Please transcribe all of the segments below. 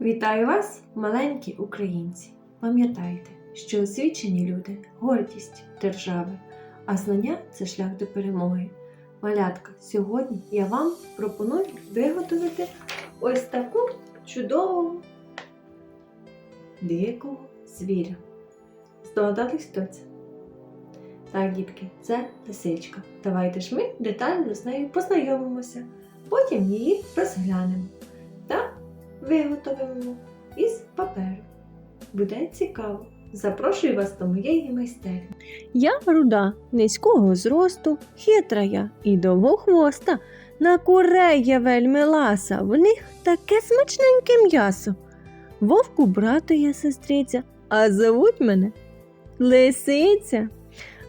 Вітаю вас, маленькі українці! Пам'ятайте, що освічені люди гордість держави, а знання це шлях до перемоги. Малятка, сьогодні я вам пропоную виготовити ось таку чудову дикого звіря. Здогадались, хто це? Так, дітки, це лисичка. Давайте ж ми детально з нею познайомимося, потім її розглянемо виготовимо із паперу. Буде цікаво. Запрошую вас до моєї майстерні. Я руда, низького зросту, хитра я і довгохвоста. На курей я вельми ласа, в них таке смачненьке м'ясо. Вовку брату я сестриця, а зовуть мене Лисиця.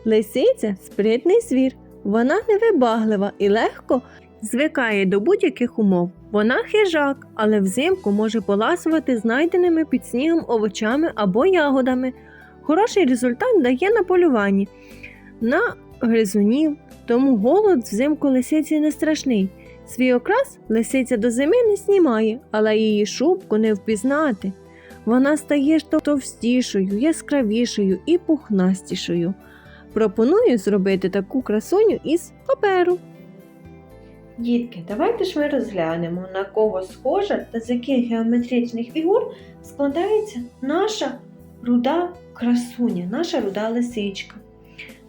Лисиця спритний звір. Вона невибаглива і легко звикає до будь-яких умов. Вона хижак, але взимку може поласувати знайденими під снігом овочами або ягодами. Хороший результат дає на полюванні на гризунів, тому голод взимку лисиці не страшний. Свій окрас лисиця до зими не знімає, але її шубку не впізнати. Вона стає товстішою, яскравішою і пухнастішою. Пропоную зробити таку красуню із паперу. Дітки, давайте ж ми розглянемо, на кого схожа та з яких геометричних фігур складається наша руда красуня, наша руда лисичка.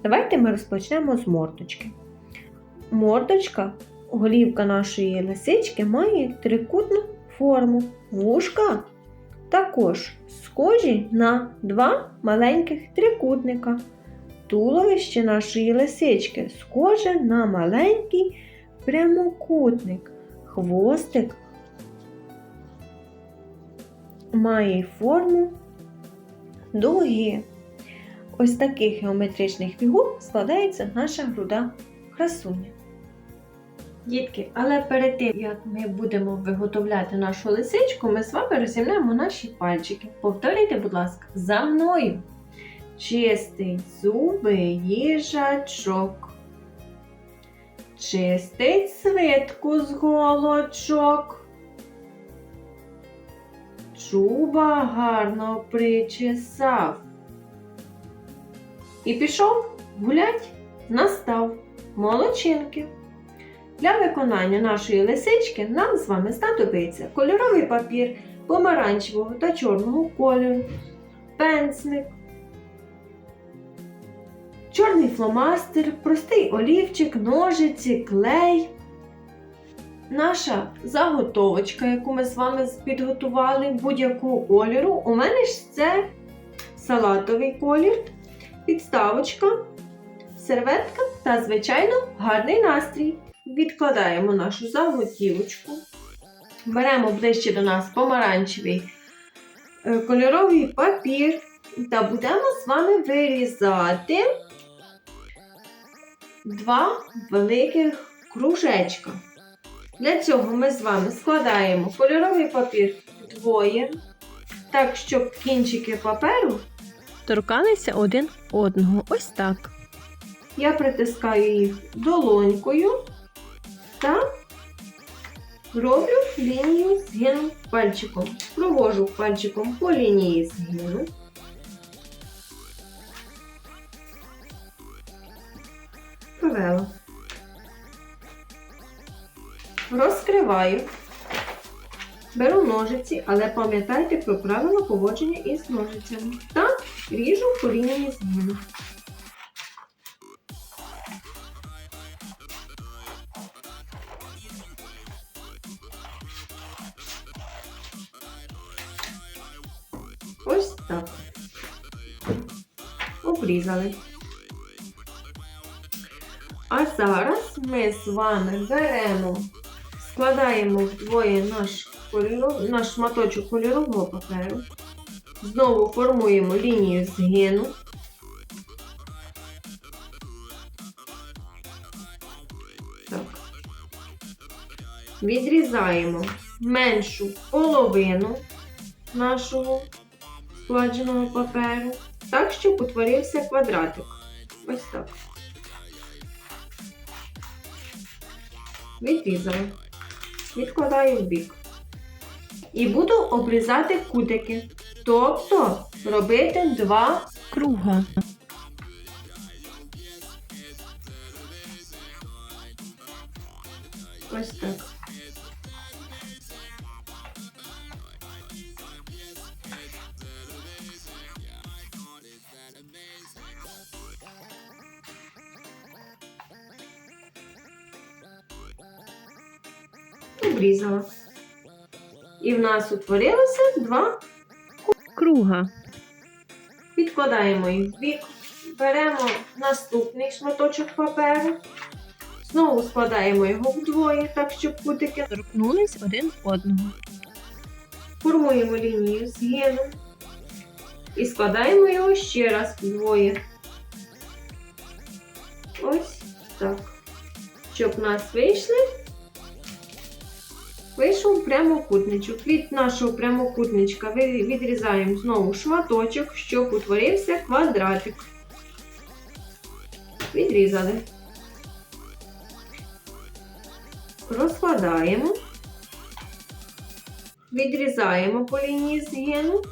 Давайте ми розпочнемо з мордочки. Мордочка, голівка нашої лисички має трикутну форму. Вушка також схожі на два маленьких трикутника. Туловище нашої лисички схоже на маленький прямокутник. Хвостик має форму дуги. Ось таких геометричних фігур складається наша груда красуня. Дітки, але перед тим, як ми будемо виготовляти нашу лисичку, ми з вами розімнемо наші пальчики. Повторюйте, будь ласка, за мною. Чистий зуби їжачок. Чистить свитку з голочок. Чуба гарно причесав. І пішов гулять, настав молодчинки. Для виконання нашої лисички нам з вами знадобиться кольоровий папір помаранчевого та чорного кольору, пензлик, чорний фломастер, простий олівчик, ножиці, клей. Наша заготовочка, яку ми з вами підготували будь-якого кольору. У мене ж це салатовий колір, підставочка, серветка та, звичайно, гарний настрій. Відкладаємо нашу заготівочку. Беремо ближче до нас помаранчевий е, кольоровий папір та будемо з вами вирізати два великих кружечка. Для цього ми з вами складаємо кольоровий папір вдвоє, так, щоб кінчики паперу Торкалися один одного. Ось так. я притискаю їх долонькою та роблю лінію згину пальчиком. Провожу пальчиком по лінії згину. Провела. Розкриваю. Беру ножиці, але пам'ятайте про правила поводження із ножицями. Та ріжу по лінії згину. Ось так. Обрізали. Зараз ми з вами беремо, складаємо вдвоє наш, кольоров... наш шматочок кольорового паперу. Знову формуємо лінію згину. Так. Відрізаємо меншу половину нашого складеного паперу, так, щоб утворився квадратик. Ось так. Відрізали. Відкладаю в бік. І буду обрізати кутики. Тобто робити два Круга. ось так. Обрізала. І в нас утворилося два Круга. Відкладаємо їх в бік, беремо наступний шматочок паперу, знову складаємо його вдвоє, так щоб кутики. Торкнулись один одного. Формуємо лінію згину і складаємо його ще раз вдвоє. Ось так. Щоб в нас вийшли. Вийшов прямокутничок. Від нашого прямокутничка відрізаємо знову шматочок, щоб утворився квадратик. Відрізали. Розкладаємо. Відрізаємо по лінії згину.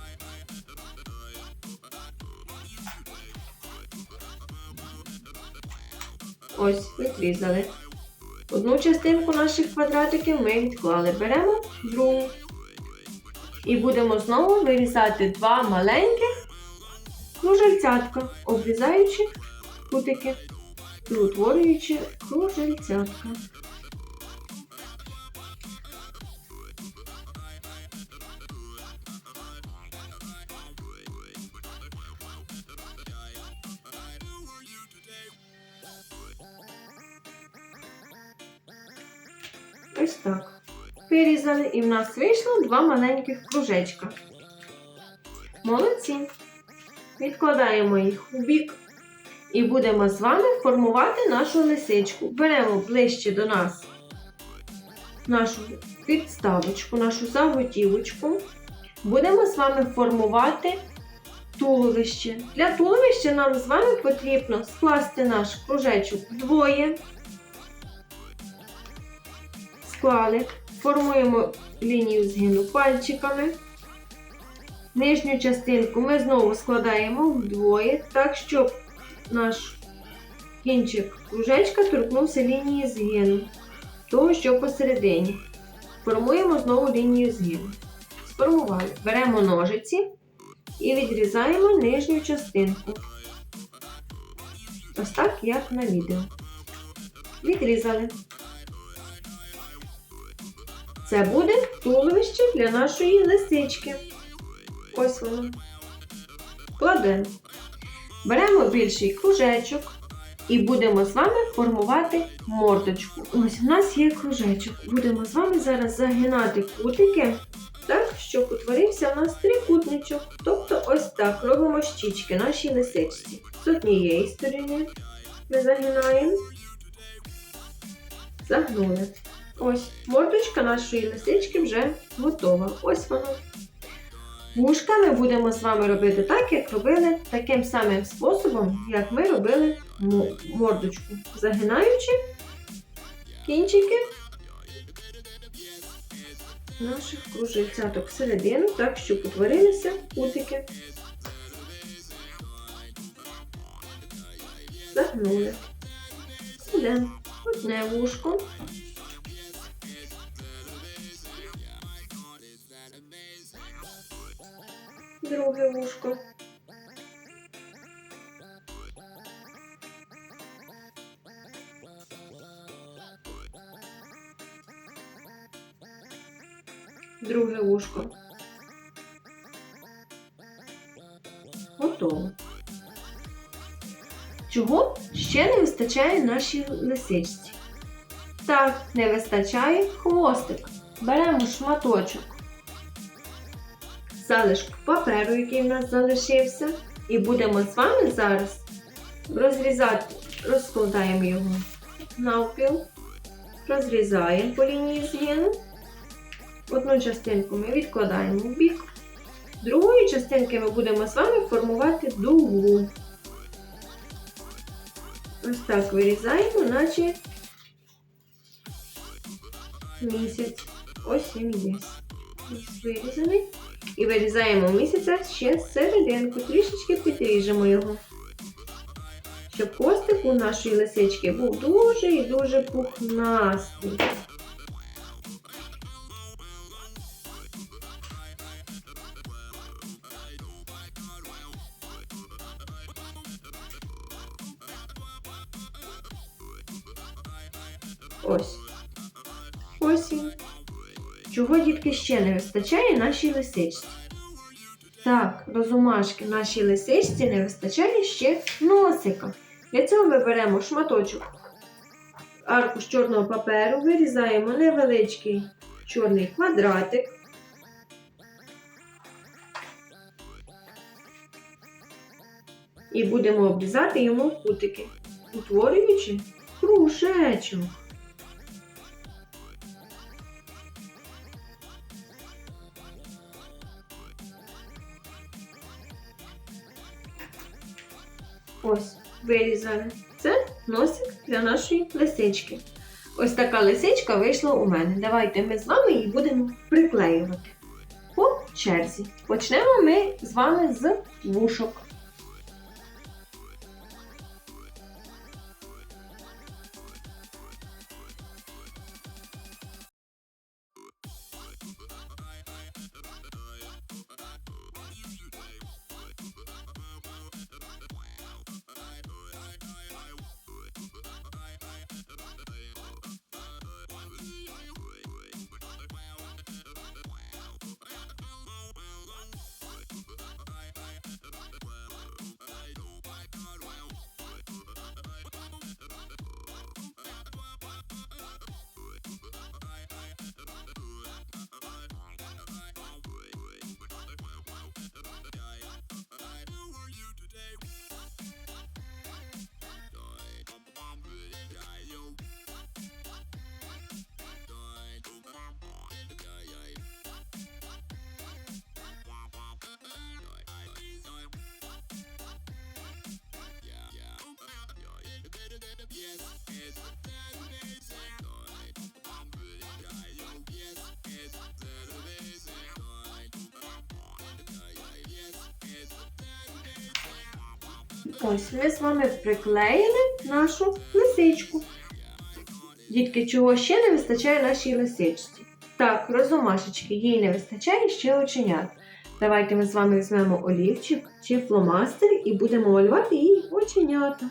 Ось, відрізали. Одну частинку наших квадратиків ми відклали. Беремо другу. І будемо знову вирізати два маленьких кружельцятка, обрізаючи кутики і утворюючи кружельцятка. Ось так. Вирізали і в нас вийшло два маленьких кружечка. Молодці. Відкладаємо їх у бік і будемо з вами формувати нашу лисичку. Беремо ближче до нас нашу підставочку, нашу заготівочку. Будемо з вами формувати туловище. Для туловища нам з вами потрібно скласти наш кружечок вдвоє склали, формуємо лінію згину пальчиками. Нижню частинку ми знову складаємо вдвоє, так, щоб наш кінчик кружечка торкнувся лінії згину, того, що посередині. Формуємо знову лінію згину. Сформували. Беремо ножиці і відрізаємо нижню частинку. Ось так, як на відео. Відрізали. Це буде туловище для нашої лисички. Ось воно. Кладемо. Беремо більший кружечок і будемо з вами формувати мордочку. Ось у нас є кружечок. Будемо з вами зараз загинати кутики, так, щоб утворився у нас трикутничок. Тобто ось так робимо щічки нашій лисичці. З однієї сторони ми загинаємо, загнули. Ось, мордочка нашої лисички вже готова. Ось вона. Вушка ми будемо з вами робити так, як робили таким самим способом, як ми робили мордочку, загинаючи кінчики наших кружельцяток всередину, так, щоб утворилися кутики. Загнули. Одне вушко. Друге вушко. Друге вушко. Готово. Чого ще не вистачає нашій лисичці? Так, не вистачає хвостик. Беремо шматочок залишку паперу, який в нас залишився. І будемо з вами зараз розрізати, розкладаємо його навпіл, розрізаємо по лінії згину. Одну частинку ми відкладаємо в бік. Другої частинки ми будемо з вами формувати дугу. Ось так вирізаємо, наче місяць. Ось він є. Вирізаний. І вирізаємо місяця ще серединку, трішечки підріжемо його. Щоб костик у нашої лисички був дуже і дуже пухнастий. Вистачає нашій лисичці? Так, розумашки нашій лисичці не вистачає ще носика. Для цього ми беремо шматочок аркуш чорного паперу, вирізаємо невеличкий чорний квадратик. І будемо обрізати йому кутики, утворюючи кружечок. Ось, вирізали. Це носик для нашої лисички. Ось така лисичка вийшла у мене. Давайте ми з вами її будемо приклеювати по черзі. Почнемо ми з вами з вушок. Ось ми з вами приклеїли нашу лисичку. Дітки, чого ще не вистачає нашій лисичці? Так, розумашечки, їй не вистачає ще оченят. Давайте ми з вами візьмемо олівчик чи фломастер і будемо малювати їй оченята.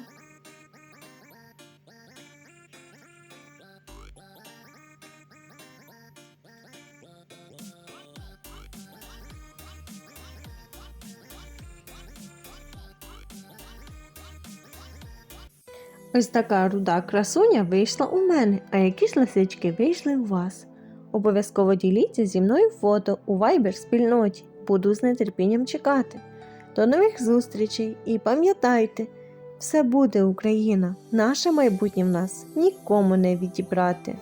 Ось така руда красуня вийшла у мене, а які ж лисички вийшли у вас. Обов'язково діліться зі мною фото у Viber спільноті. Буду з нетерпінням чекати. До нових зустрічей і пам'ятайте, все буде Україна, наше майбутнє в нас нікому не відібрати.